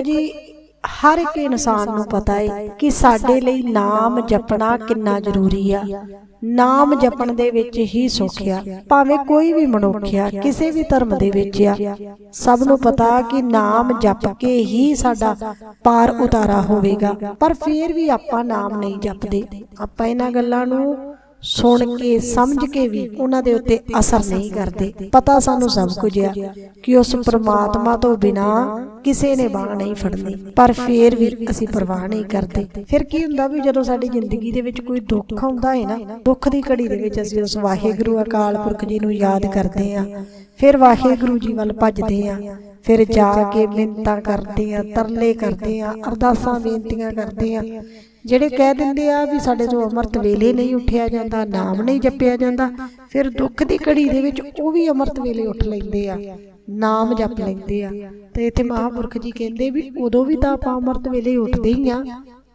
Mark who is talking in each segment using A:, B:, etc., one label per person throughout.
A: ਦੇਖੋ ਹਰ ਇੱਕ ਇਨਸਾਨ ਨੂੰ ਪਤਾ ਹੈ ਕਿ ਸਾਡੇ ਲਈ ਨਾਮ ਜਪਣਾ ਕਿੰਨਾ ਜ਼ਰੂਰੀ ਆ। ਨਾਮ ਜਪਣ ਦੇ ਵਿੱਚ ਹੀ ਸੁੱਖ ਆ, ਭਾਵੇਂ ਕੋਈ ਵੀ ਮਨੁੱਖ ਆ, ਕਿਸੇ ਵੀ ਧਰਮ ਦੇ ਵਿੱਚ ਆ। ਸਭ ਨੂੰ ਪਤਾ ਕਿ ਨਾਮ ਜਪ ਕੇ ਹੀ ਸਾਡਾ ਪਾਰ ਉਤਾਰਾ ਹੋਵੇਗਾ, ਪਰ ਫਿਰ ਵੀ ਆਪਾਂ ਨਾਮ ਨਹੀਂ ਜਪਦੇ। ਆਪਾਂ ਇਹਨਾਂ ਗੱਲਾਂ ਨੂੰ ਸੁਣ ਕੇ, ਸਮਝ ਕੇ ਵੀ ਉਹਨਾਂ ਦੇ ਉੱਤੇ ਅਸਰ ਨਹੀਂ ਕਰਦੇ। ਪਤਾ ਸਾਨੂੰ ਸਭ ਕੁਝ ਆ ਕਿ ਉਸ ਪ੍ਰਮਾਤਮਾ ਤੋਂ ਬਿਨਾ ਕਿਸੇ ਨੇ ਬਾਹ ਨਹੀਂ ਫੜਨੀ। ਪਰ ਫੇਰ ਵੀ ਅਸੀਂ ਪਰਵਾਹ ਨਹੀਂ ਕਰਦੇ। ਫਿਰ ਕੀ ਹੁੰਦਾ ਵੀ ਜਦੋਂ ਸਾਡੀ ਜ਼ਿੰਦਗੀ ਦੇ ਵਿੱਚ ਕੋਈ ਦੁੱਖ ਆਉਂਦਾ ਹੈ ਨਾ, ਦੁੱਖ ਦੀ ਘੜੀ ਦੇ ਵਿੱਚ ਅਸੀਂ ਉਸ ਵਾਹਿਗੁਰੂ ਅਕਾਲ ਪੁਰਖ ਜੀ ਨੂੰ ਯਾਦ ਕਰਦੇ ਆ ਫਿਰ ਵਾਹਿਗੁਰੂ ਜੀ ਵੱਲ ਭੱਜਦੇ ਆ ਫਿਰ ਜਾ ਕੇ ਮਿੰਤਾਂ ਕਰਦੇ ਆ ਤਰਲੇ ਕਰਦੇ ਆ ਅਰਦਾਸਾਂ, ਬੇਨਤੀਆਂ ਕਰਦੇ ਆ ਜਿਹੜੇ ਕਹਿ ਦਿੰਦੇ ਆ ਵੀ ਸਾਡੇ ਤੋਂ ਅੰਮ੍ਰਿਤ ਵੇਲੇ ਨਹੀਂ ਉੱਠਿਆ ਜਾਂਦਾ ਨਾਮ ਨਹੀਂ ਜਪਿਆ ਜਾਂਦਾ ਫਿਰ ਦੁੱਖ ਦੀ ਘੜੀ ਦੇ ਵਿੱਚ ਉਹ ਵੀ ਅੰਮ੍ਰਿਤ ਵੇਲੇ ਉੱਠ ਲੈਂਦੇ ਆ ਨਾਮ ਜਪ ਲੈਂਦੇ ਆ। ਤੇ ਇੱਥੇ ਮਹਾਪੁਰਖ ਜੀ ਕਹਿੰਦੇ ਵੀ ਉਦੋਂ ਵੀ ਤਾਂ ਆਪਾਂ ਅੰਮ੍ਰਿਤ ਵੇਲੇ ਉੱਠਦੇ ਹੀ ਆ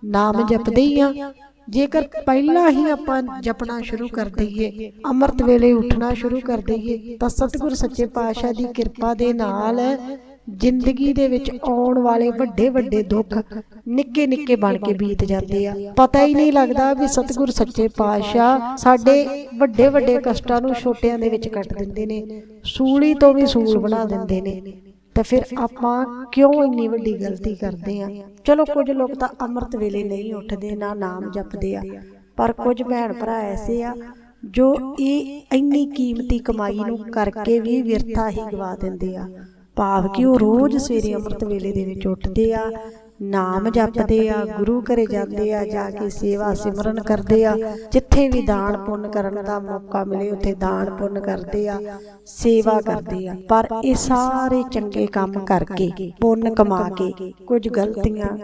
A: ਨਾਮ ਜਪਦੇ ਹੀ ਆ। ਜੇਕਰ ਪਹਿਲਾਂ ਹੀ ਆਪਾਂ ਜਪਣਾ ਸ਼ੁਰੂ ਕਰ ਦਈਏ ਅੰਮ੍ਰਿਤ ਵੇਲੇ ਉੱਠਣਾ ਸ਼ੁਰੂ ਕਰ ਦਈਏ ਤਾਂ ਸਤਿਗੁਰ ਸੱਚੇ ਪਾਤਸ਼ਾਹ ਦੀ ਕਿਰਪਾ ਦੇ ਨਾਲ ਜ਼ਿੰਦਗੀ ਦੇ ਵਿੱਚ ਆਉਣ ਵਾਲੇ ਵੱਡੇ ਵੱਡੇ ਦੁੱਖ ਨਿੱਕੇ ਨਿੱਕੇ ਬਣ ਕੇ ਬੀਤ ਜਾਂਦੇ ਆ। ਪਤਾ ਹੀ ਨਹੀਂ ਲੱਗਦਾ ਵੀ ਸਤਿਗੁਰ ਸੱਚੇ ਪਾਤਸ਼ਾਹ ਸਾਡੇ ਵੱਡੇ ਵੱਡੇ ਕਸ਼ਟਾਂ ਨੂੰ ਛੋਟਿਆਂ ਦੇ ਵਿੱਚ ਕੱਟ ਦਿੰਦੇ ਨੇ, ਸੂਲੀ ਤੋਂ ਵੀ ਸੂਲ ਬਣਾ ਦਿੰਦੇ ਨੇ। ਤਾਂ ਫਿਰ ਆਪਾਂ ਕਿਉਂ ਇੰਨੀ ਵੱਡੀ ਗਲਤੀ ਕਰਦੇ ਆ? ਚਲੋ ਕੁਝ ਲੋਕ ਤਾਂ ਅੰਮ੍ਰਿਤ ਵੇਲੇ ਨਹੀਂ ਉੱਠਦੇ, ਨਾ ਨਾਮ ਜਪਦੇ ਆ। ਪਰ ਕੁਝ ਭੈਣ ਭਰਾ ਐਸੇ ਆ ਜੋ ਇਹ ਇੰਨੀ ਕੀਮਤੀ ਕਮਾਈ ਨੂੰ ਕਰਕੇ ਵੀ ਵਿਰਥਾ ਹੀ ਗਵਾ ਦਿੰਦੇ ਆ। ਭਾਵ ਕਿ ਉਹ ਰੋਜ਼ ਸਵੇਰੇ ਅੰਮ੍ਰਿਤ ਵੇਲੇ ਦੇ ਵਿੱਚ ਉੱਠਦੇ ਆ। ਨਾਮ ਜਪਦੇ ਆ ਗੁਰੂ ਘਰੇ ਜਾਂਦੇ ਆ ਜਾ ਕੇ ਸੇਵਾ ਸਿਮਰਨ ਕਰਦੇ ਆ। ਜਿੱਥੇ ਵੀ ਦਾਨ ਪੁੰਨ ਕਰਨ ਦਾ ਮੌਕਾ ਮਿਲੇ ਉੱਥੇ ਦਾਨ ਪੁੰਨ ਕਰਦੇ ਆ ਸੇਵਾ ਕਰਦੇ ਆ। ਪਰ ਇਹ ਸਾਰੇ ਚੰਗੇ ਕੰਮ ਕਰਕੇ ਪੁੰਨ ਕਮਾ ਕੇ ਕੁਝ ਗਲਤੀਆਂ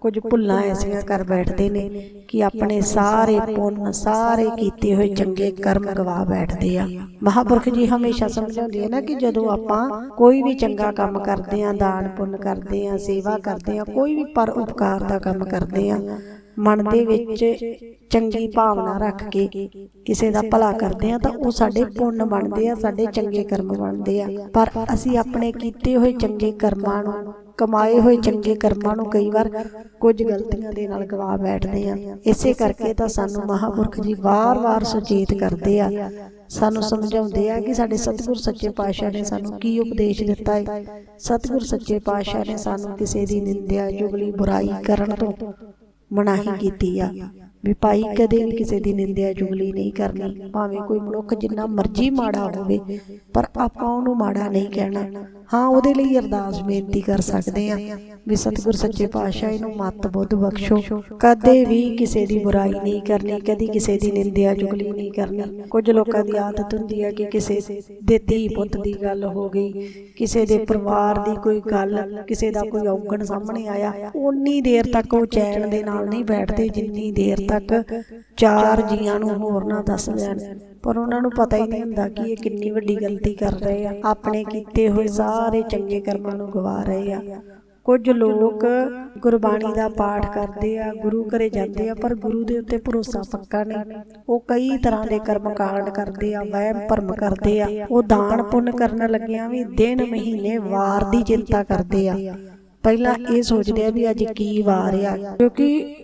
A: ਕੁਝ ਭੁੱਲਾਂ ਐਸੀਆਂ ਕਰ ਬੈਠਦੇ ਨੇ ਕਿ ਆਪਣੇ ਸਾਰੇ ਪੁੰਨ ਸਾਰੇ ਕੀਤੇ ਹੋਏ ਚੰਗੇ ਕਰਮ ਗਵਾ ਬੈਠਦੇ ਆ। ਮਹਾਪੁਰਖ ਜੀ ਹਮੇਸ਼ਾ ਸਮਝਾਉਂਦੇ ਆ ਨਾ ਕਿ ਜਦੋਂ ਆਪਾਂ ਕੋਈ ਵੀ ਚੰਗਾ ਕੰਮ ਕਰਦੇ ਆ ਦਾਨ ਪੁੰਨ ਕਰਦੇ ਆ ਸੇਵਾ ਕਰਦੇ ਆ ਕੋਈ ਵੀ ਪਰ ਉਪਕਾਰ ਦਾ ਕੰਮ ਕਰਦੇ ਆ। ਮਨ ਦੇ ਵਿੱਚ ਚੰਗੀ ਭਾਵਨਾ ਰੱਖ ਕੇ ਕਿਸੇ ਦਾ ਭਲਾ ਕਰਦੇ ਆ ਤਾਂ ਉਹ ਸਾਡੇ ਪੁੰਨ ਬਣਦੇ ਆ, ਸਾਡੇ ਚੰਗੇ ਕਰਮ ਬਣਦੇ ਆ। ਪਰ ਅਸੀਂ ਆਪਣੇ ਕੀਤੇ ਹੋਏ ਚੰਗੇ ਕਰਮਾਂ ਨੂੰ ਕਮਾਏ ਹੋਏ ਚੰਗੇ ਕਰਮਾਂ ਨੂੰ ਕਈ ਵਾਰ ਕੁਝ ਗਲਤੀਆਂ ਦੇ ਨਾਲ ਗਵਾ ਬੈਠਦੇ ਆ। ਇਸੇ ਕਰਕੇ ਤਾਂ ਸਾਨੂੰ ਮਹਾਪੁਰਖ ਜੀ ਵਾਰ-ਵਾਰ ਸੁਚੇਤ ਕਰਦੇ ਆ। ਸਾਨੂੰ ਸਮਝਾਉਂਦੇ ਆ ਕਿ ਸਾਡੇ ਸਤਿਗੁਰ ਸੱਚੇ ਪਾਤਸ਼ਾਹ ਨੇ ਸਾਨੂੰ ਕੀ ਉਪਦੇਸ਼ ਦਿੱਤਾ ਹੈ ਸਤਿਗੁਰ ਸੱਚੇ ਪਾਤਸ਼ਾਹ ਨੇ ਸਾਨੂੰ ਕਿਸੇ ਦੀ ਨਿੰਦਿਆ ਜੁਗਲੀ ਬੁਰਾਈ ਕਰਨ ਤੋਂ ਮਨਾਹੀ ਕੀਤੀ ਆ। ਵੀ ਭਾਈ ਕਦੇ ਵੀ ਕਿਸੇ ਦੀ ਨਿੰਦਿਆ ਜੁਗਲੀ ਨਹੀਂ ਕਰਨੀ ਭਾਵੇਂ ਕੋਈ ਮਨੁੱਖ ਜਿੰਨਾ ਮਰਜ਼ੀ ਮਾੜਾ ਹੋਵੇ ਪਰ ਆਪਾਂ ਉਹਨੂੰ ਮਾੜਾ ਨਹੀਂ ਕਹਿਣਾ। ਹਾਂ ਉਹਦੇ ਲਈ ਅਰਦਾਸ ਬੇਨਤੀ ਕਰ ਸਕਦੇ ਆ ਵੀ ਸਤਿਗੁਰ ਸੱਚੇ ਪਾਤਸ਼ਾਹ ਇਹਨੂੰ ਮੱਤ ਬੁੱਧ ਬਖਸ਼ੋ। ਕਦੇ ਵੀ ਕਿਸੇ ਦੀ ਬੁਰਾਈ ਨਹੀਂ ਕਰਨੀ ਕਦੀ ਕਿਸੇ ਦੀ ਨਿੰਦਿਆ ਜੁਗਲੀ ਨਹੀਂ ਕਰਨੀ। ਕੁਝ ਲੋਕਾਂ ਦੀ ਆਦਤ ਹੁੰਦੀ ਹੈ ਕਿ ਕਿਸੇ ਦੇ ਧੀ ਪੁੱਤ ਦੀ ਗੱਲ ਹੋ ਗਈ ਕਿਸੇ ਦੇ ਪਰਿਵਾਰ ਦੀ ਕੋਈ ਗੱਲ ਕਿਸੇ ਦਾ ਕੋਈ ਔਗਣ ਸਾਹਮਣੇ ਆਇਆ ਉਨੀ ਦੇਰ ਤੱਕ ਉਹ ਚੈਨ ਦੇ ਨਾਲ ਨਹੀਂ ਬੈਠਦੇ ਜਿੰਨੀ ਦੇਰ ਤੱਕ ਚਾਰ ਜੀਆਂ ਨੂੰ ਹੋਰ ਨਾ ਦੱਸ ਲੈਣ ਪਰ ਉਹਨਾਂ ਨੂੰ ਪਤਾ ਹੀ ਨਹੀਂ ਹੁੰਦਾ ਕਿ ਇਹ ਕਿੰਨੀ ਵੱਡੀ ਗਲਤੀ ਕਰ ਰਹੇ ਆ। ਆਪਣੇ ਕੀਤੇ ਹੋਏ ਸਾਰੇ ਚੰਗੇ ਕਰਮਾਂ ਨੂੰ ਗਵਾ ਰਹੇ ਆ। ਕੁਝ ਲੋਕ ਗੁਰਬਾਣੀ ਦਾ ਪਾਠ ਕਰਦੇ ਆ, ਗੁਰੂ ਘਰੇ ਜਾਂਦੇ ਆ, ਪਰ ਗੁਰੂ ਦੇ ਉੱਤੇ ਭਰੋਸਾ ਪੱਕਾ ਨਹੀਂ। ਉਹ ਕਈ ਤਰ੍ਹਾਂ ਦੇ ਕਰਮ ਕਾਂਡ ਕਰਦੇ ਆ, ਵਹਿਮ ਭਰਮ ਕਰਦੇ ਆ। ਉਹ ਦਾਨ ਪੁੰਨ ਕਰਨ ਲੱਗਿਆਂ ਵੀ ਦਿਨ, ਮਹੀਨੇ ਵਾਰ ਦੀ ਚਿੰਤਾ ਕਰਦੇ ਆ। ਪਹਿਲਾਂ ਇਹ ਸੋਚਦੇ ਆ ਵੀ ਅੱਜ ਕੀ ਵਾਰ ਆ, ਕਿਉਂਕਿ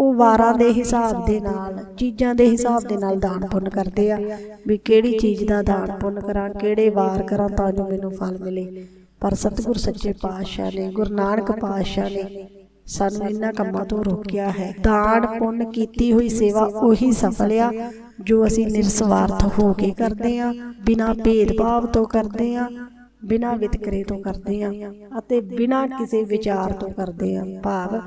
A: ਉਹ ਵਾਰਾਂ ਦੇ ਹਿਸਾਬ ਦੇ ਨਾਲ ਚੀਜ਼ਾਂ ਦੇ ਹਿਸਾਬ ਦੇ ਨਾਲ ਦਾਨ ਪੁੰਨ ਕਰਦੇ ਆ। ਵੀ ਕਿਹੜੀ ਚੀਜ਼ ਦਾ ਦਾਨ ਪੁੰਨ ਕਰਾਂ ਕਿਹੜੇ ਵਾਰ ਕਰਾਂ ਤਾਂ ਜੋ ਮੈਨੂੰ ਫਲ ਮਿਲੇ। ਪਰ ਸਤਿਗੁਰ ਸੱਚੇ ਪਾਤਸ਼ਾਹ ਨੇ ਗੁਰੂ ਨਾਨਕ ਪਾਤਸ਼ਾਹ ਨੇ ਸਾਨੂੰ ਇਹਨਾਂ ਕੰਮਾਂ ਤੋਂ ਰੋਕਿਆ ਹੈ। ਦਾਨ ਪੁੰਨ ਕੀਤੀ ਹੋਈ ਸੇਵਾ ਉਹੀ ਸਫਲ ਆ ਜੋ ਅਸੀਂ ਨਿਰਸਵਾਰਥ ਹੋ ਕੇ ਕਰਦੇ ਆ ਬਿਨਾਂ ਭੇਦਭਾਵ ਤੋਂ ਕਰਦੇ ਆ। ਬਿਨਾਂ ਵਿਤਕਰੇ ਤੋਂ ਕਰਦੇ ਆ ਅਤੇ ਬਿਨਾਂ ਕਿਸੇ ਵਿਚਾਰ ਤੋਂ ਕਰਦੇ ਆ। ਭਾਵ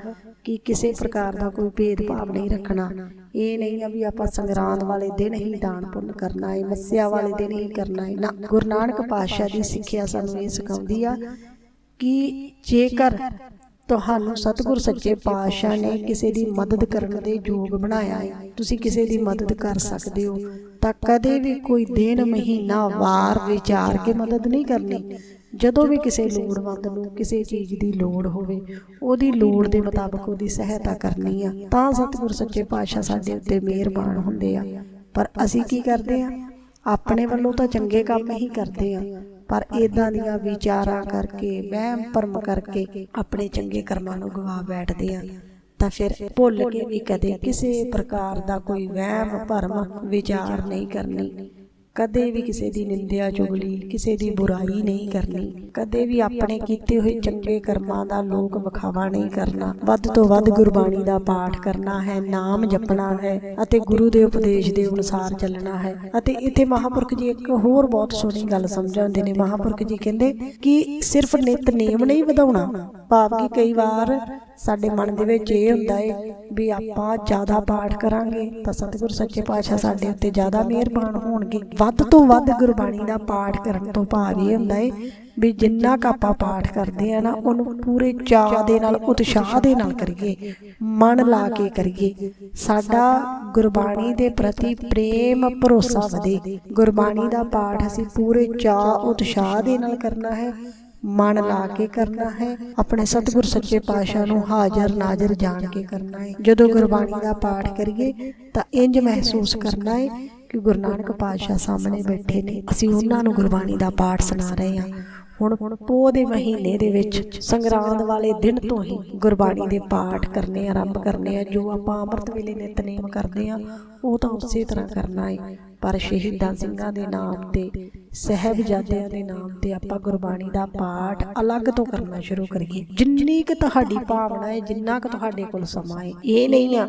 A: ਕਿ ਕਿਸੇ ਪ੍ਰਕਾਰ ਦਾ ਕੋਈ ਭੇਦਭਾਵ ਨਹੀਂ ਰੱਖਣਾ। ਇਹ ਨਹੀਂ ਆ ਵੀ ਆਪਾਂ ਸੰਗਰਾਂਦ ਵਾਲੇ ਦਿਨ ਹੀ ਦਾਨ ਪੁੰਨ ਕਰਨਾ ਹੈ ਮੱਸਿਆ ਵਾਲੇ ਦਿਨ ਹੀ ਕਰਨਾ ਹੈ ਨਾ, ਗੁਰੂ ਨਾਨਕ ਪਾਤਸ਼ਾਹ ਦੀ ਸਿੱਖਿਆ ਸਾਨੂੰ ਇਹ ਸਿਖਾਉਂਦੀ ਆ ਕਿ ਜੇਕਰ ਤੁਹਾਨੂੰ ਸਤਿਗੁਰ ਸੱਚੇ ਪਾਤਸ਼ਾਹ ਨੇ ਕਿਸੇ ਦੀ ਮਦਦ ਕਰਨ ਦੇ ਯੋਗ ਬਣਾਇਆ ਹੈ ਤੁਸੀਂ ਕਿਸੇ ਦੀ ਮਦਦ ਕਰ ਸਕਦੇ ਹੋ। ਤਾਂ ਕਦੇ ਵੀ ਕੋਈ ਦਿਨ, ਮਹੀਨਾ, ਵਾਰ ਵਿਚਾਰ ਕੇ ਮਦਦ ਨਹੀਂ ਕਰਨੀ। ਜਦੋਂ ਵੀ ਕਿਸੇ ਲੋੜਵੰਦ ਨੂੰ ਕਿਸੇ ਚੀਜ਼ ਦੀ ਲੋੜ ਹੋਵੇ, ਉਹਦੀ ਲੋੜ ਦੇ ਮੁਤਾਬਕ ਉਹਦੀ ਸਹਾਇਤਾ ਕਰਨੀ ਆ। ਤਾਂ ਸਤਿਗੁਰ ਸੱਚੇ ਪਾਤਸ਼ਾਹ ਸਾਡੇ ਉੱਤੇ ਮਿਹਰਬਾਨ ਹੁੰਦੇ ਆ। ਪਰ ਅਸੀਂ ਕੀ ਕਰਦੇ ਆ? ਆਪਣੇ ਵੱਲੋਂ ਤਾਂ ਚੰਗੇ ਕੰਮ ਹੀ ਕਰਦੇ ਆ। ਪਰ ਇਦਾਂ ਦੀਆਂ ਵਿਚਾਰਾਂ ਕਰਕੇ ਵਹਿਮ ਭਰਮ ਕਰਕੇ ਆਪਣੇ ਚੰਗੇ ਕਰਮਾਂ ਨੂੰ ਗਵਾ ਬੈਠਦੇ ਆ। ਤਾਂ ਫਿਰ ਭੁੱਲ ਕੇ ਵੀ ਕਦੇ ਕਿਸੇ ਪ੍ਰਕਾਰ ਦਾ ਕੋਈ ਵਹਿਮ ਭਰਮ ਵਿਚਾਰ ਨਹੀਂ ਕਰਨੀ। ਕਦੇ ਵੀ ਕਿਸੇ ਦੀ ਨਿੰਦਿਆ ਚੁਗਲੀ ਕਿਸੇ ਦੀ ਬੁਰਾਈ ਨਹੀਂ ਕਰਨੀ। ਕਦੇ ਵੀ ਆਪਣੇ ਕੀਤੇ ਹੋਏ ਚੰਗੇ ਕਰਮਾਂ ਦਾ ਲੋਕ ਵਿਖਾਵਾ ਨਹੀਂ ਕਰਨਾ। ਵੱਧ ਤੋਂ ਵੱਧ ਗੁਰਬਾਣੀ ਦਾ ਪਾਠ ਕਰਨਾ ਹੈ ਨਾਮ ਜਪਣਾ ਹੈ ਅਤੇ ਗੁਰੂ ਦੇ ਉਪਦੇਸ਼ ਦੇ ਅਨੁਸਾਰ ਚੱਲਣਾ ਹੈ। ਅਤੇ ਇੱਥੇ ਮਹਾਪੁਰਖ ਜੀ ਇੱਕ ਹੋਰ ਬਹੁਤ ਸੋਹਣੀ ਗੱਲ ਸਮਝਾਉਂਦੇ ਨੇ। ਮਹਾਪੁਰਖ ਜੀ ਕਹਿੰਦੇ ਕਿ ਸਿਰਫ ਨਿਤਨੇਮ ਨਹੀਂ ਵਧਾਉਣਾ ਭਾਵ ਕਿ ਕਈ ਵਾਰ ਸਾਡੇ ਮਨ ਦੇ ਵਿੱਚ ਇਹ ਹੁੰਦਾ ਹੈ ਵੀ ਆਪਾਂ ਜ਼ਿਆਦਾ ਪਾਠ ਕਰਾਂਗੇ ਤਾਂ ਸਤਿਗੁਰ ਸੱਚੇ ਪਾਤਸ਼ਾਹ ਸਾਡੇ ਉੱਤੇ ਜ਼ਿਆਦਾ ਮਿਹਰਬਾਨ ਹੋਣਗੇ। ਵੱਧ ਤੋਂ ਵੱਧ ਗੁਰਬਾਣੀ ਦਾ ਪਾਠ ਕਰਨ ਤੋਂ ਭਾਵ ਇਹ ਹੁੰਦਾ ਹੈ ਵੀ ਜਿੰਨਾ ਕ ਆਪਾਂ ਪਾਠ ਕਰਦੇ ਆ ਨਾ ਉਹਨੂੰ ਪੂਰੇ ਚਾਅ ਦੇ ਨਾਲ ਉਤਸ਼ਾਹ ਦੇ ਨਾਲ ਕਰੀਏ। ਮਨ ਲਾ ਕੇ ਕਰੀਏ। ਸਾਡਾ ਗੁਰਬਾਣੀ ਦੇ ਪ੍ਰਤੀ ਪ੍ਰੇਮ ਭਰੋਸਾ ਵਧੇ। ਗੁਰਬਾਣੀ ਦਾ ਪਾਠ ਅਸੀਂ ਪੂਰੇ ਚਾਅ ਉਤਸ਼ਾਹ ਦੇ ਨਾਲ ਕਰਨਾ ਹੈ। ਮਨ ਲਾ ਕੇ ਕਰਨਾ ਹੈ, ਆਪਣੇ ਸਤਿਗੁਰ ਸੱਚੇ ਪਾਤਸ਼ਾਹ ਨੂੰ ਹਾਜ਼ਰ ਨਾਜ਼ਰ ਜਾਣ ਕੇ ਕਰਨਾ ਹੈ। ਜਦੋਂ ਗੁਰਬਾਣੀ ਦਾ ਪਾਠ ਕਰੀਏ, ਤਾਂ ਇੰਜ ਮਹਿਸੂਸ ਕਰਨਾ ਹੈ ਕਿ ਗੁਰੂ ਨਾਨਕ ਪਾਤਸ਼ਾਹ ਸਾਹਮਣੇ ਬੈਠੇ ਨੇ। ਅਸੀਂ ਉਹਨਾਂ ਨੂੰ ਗੁਰਬਾਣੀ ਦਾ ਪਾਠ ਸੁਣਾ ਰਹੇ ਹਾਂ। ਹੁਣ ਪੋਹ ਦੇ ਮਹੀਨੇ ਦੇ ਵਿੱਚ, ਸੰਗਰਾਂਦ ਵਾਲੇ ਦਿਨ ਤੋਂ ਹੀ ਗੁਰਬਾਣੀ ਦੇ ਪਾਠ ਕਰਨੇ ਆਰੰਭ ਕਰਨੇ ਆ, ਜੋ ਆਪਾਂ ਅੰਮ੍ਰਿਤ ਵੇਲੇ ਨਿਤਨੇਮ ਕਰਦੇ ਆ ਉਹ ਤਾਂ ਉਸੇ ਤਰ੍ਹਾਂ ਕਰਨਾ ਹੈ। ਪਰ ਸ਼ਹੀਦਾਂ ਸਿੰਘਾਂ ਦੇ ਨਾਮ ਤੇ ਸਹਿਬਜ਼ਾਦਿਆਂ ਦੇ ਨਾਮ ਤੇ ਆਪਾਂ ਗੁਰਬਾਣੀ ਦਾ ਪਾਠ ਅਲੱਗ ਤੋਂ ਕਰਨਾ ਸ਼ੁਰੂ ਕਰੀਏ। ਜਿੰਨੀ ਕੁ ਤੁਹਾਡੀ ਭਾਵਨਾ ਹੈ ਜਿੰਨਾ ਕੁ ਤੁਹਾਡੇ ਕੋਲ ਸਮਾਂ ਹੈ ਇਹ ਨਹੀਂ ਆ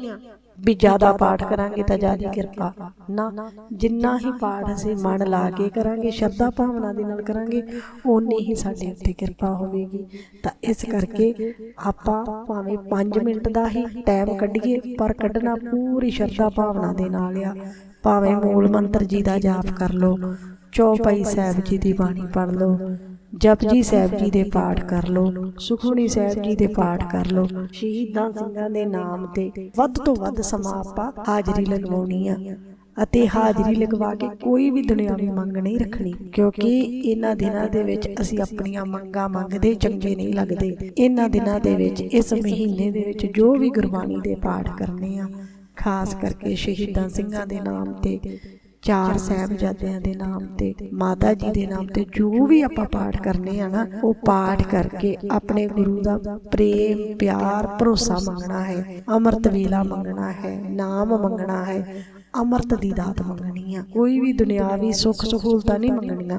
A: ਵੀ ਜ਼ਿਆਦਾ ਪਾਠ ਕਰਾਂਗੇ ਤਾਂ ਜ਼ਿਆਦਾ ਕਿਰਪਾ। ਨਾ ਜਿੰਨਾ ਹੀ ਪਾਠ ਅਸੀਂ ਮਨ ਲਾ ਕੇ ਕਰਾਂਗੇ ਸ਼ਰਧਾ ਭਾਵਨਾ ਦੇ ਨਾਲ ਕਰਾਂਗੇ ਓਨੀ ਹੀ ਸਾਡੇ ਉੱਤੇ ਕਿਰਪਾ ਹੋਵੇਗੀ। ਤਾਂ ਇਸ ਕਰਕੇ ਆਪਾਂ ਭਾਵੇਂ 5 ਮਿੰਟ ਦਾ ਹੀ ਟਾਈਮ ਕੱਢੀਏ ਪਰ ਕੱਢਣਾ ਪੂਰੀ ਸ਼ਰਧਾ ਭਾਵਨਾ ਦੇ ਨਾਲ ਆ। ਭਾਵੇਂ ਮੂਲ ਮੰਤਰ ਜੀ ਦਾ ਜਾਪ ਕਰ ਲਓ ਚੌਪਈ ਸਾਹਿਬ ਜੀ ਦੀ ਬਾਣੀ ਪੜ੍ਹ ਲਓ। ਜਪਜੀ ਸਾਹਿਬ ਜੀ ਦੇ ਪਾਠ ਕਰ ਲਓ। ਸੁਖਮਨੀ ਸਾਹਿਬ ਜੀ ਦੇ ਪਾਠ ਕਰ ਲਓ। ਸ਼ਹੀਦਾਂ ਸਿੰਘਾਂ ਦੇ ਨਾਮ ਤੇ ਵੱਧ ਤੋਂ ਵੱਧ ਸਮਾਂ ਆਪਾਂ ਹਾਜ਼ਰੀ ਲਗਵਾਉਣੀ ਆ। ਅਤੇ ਹਾਜ਼ਰੀ ਲਗਵਾ ਕੇ ਕੋਈ ਵੀ ਦੁਨਿਆਵੀ ਮੰਗ ਨਹੀਂ ਰੱਖਣੀ। ਕਿਉਂਕਿ ਇਹਨਾਂ ਦਿਨਾਂ ਦੇ ਵਿੱਚ ਅਸੀਂ ਆਪਣੀਆਂ ਮੰਗਾਂ ਮੰਗਦੇ ਚੰਗੇ ਨਹੀਂ ਲੱਗਦੇ। ਇਹਨਾਂ ਦਿਨਾਂ ਦੇ ਵਿੱਚ ਇਸ ਮਹੀਨੇ ਦੇ ਵਿੱਚ ਜੋ ਵੀ ਗੁਰਬਾਣੀ ਦੇ ਪਾਠ ਕਰਨੇ ਆ ਖਾਸ ਕਰਕੇ ਸ਼ਹੀਦਾਂ ਸਿੰਘਾਂ ਦੇ ਨਾਮ ਤੇ ਚਾਰ ਸਾਹਿਬਜ਼ਾਦਿਆਂ ਦੇ ਨਾਮ ਤੇ ਮਾਤਾ ਜੀ ਦੇ ਨਾਮ ਤੇ ਜੋ ਵੀ ਆਪਾਂ ਪਾਠ ਕਰਨੇ ਆ ਨਾ ਉਹ ਪਾਠ ਕਰਕੇ ਆਪਣੇ ਗੁਰੂ ਦਾ ਪ੍ਰੇਮ ਪਿਆਰ ਭਰੋਸਾ ਮੰਗਣਾ ਹੈ ਅੰਮ੍ਰਿਤ ਵੇਲਾ ਮੰਗਣਾ ਹੈ ਨਾਮ ਮੰਗਣਾ ਹੈ ਅੰਮ੍ਰਿਤ ਦੀ ਦਾਤ ਮੰਗਣੀ ਆ ਕੋਈ ਵੀ ਦੁਨਿਆਵੀ ਸੁੱਖ ਸਹੂਲਤਾਂ ਨਹੀਂ ਮੰਗਣੀਆਂ।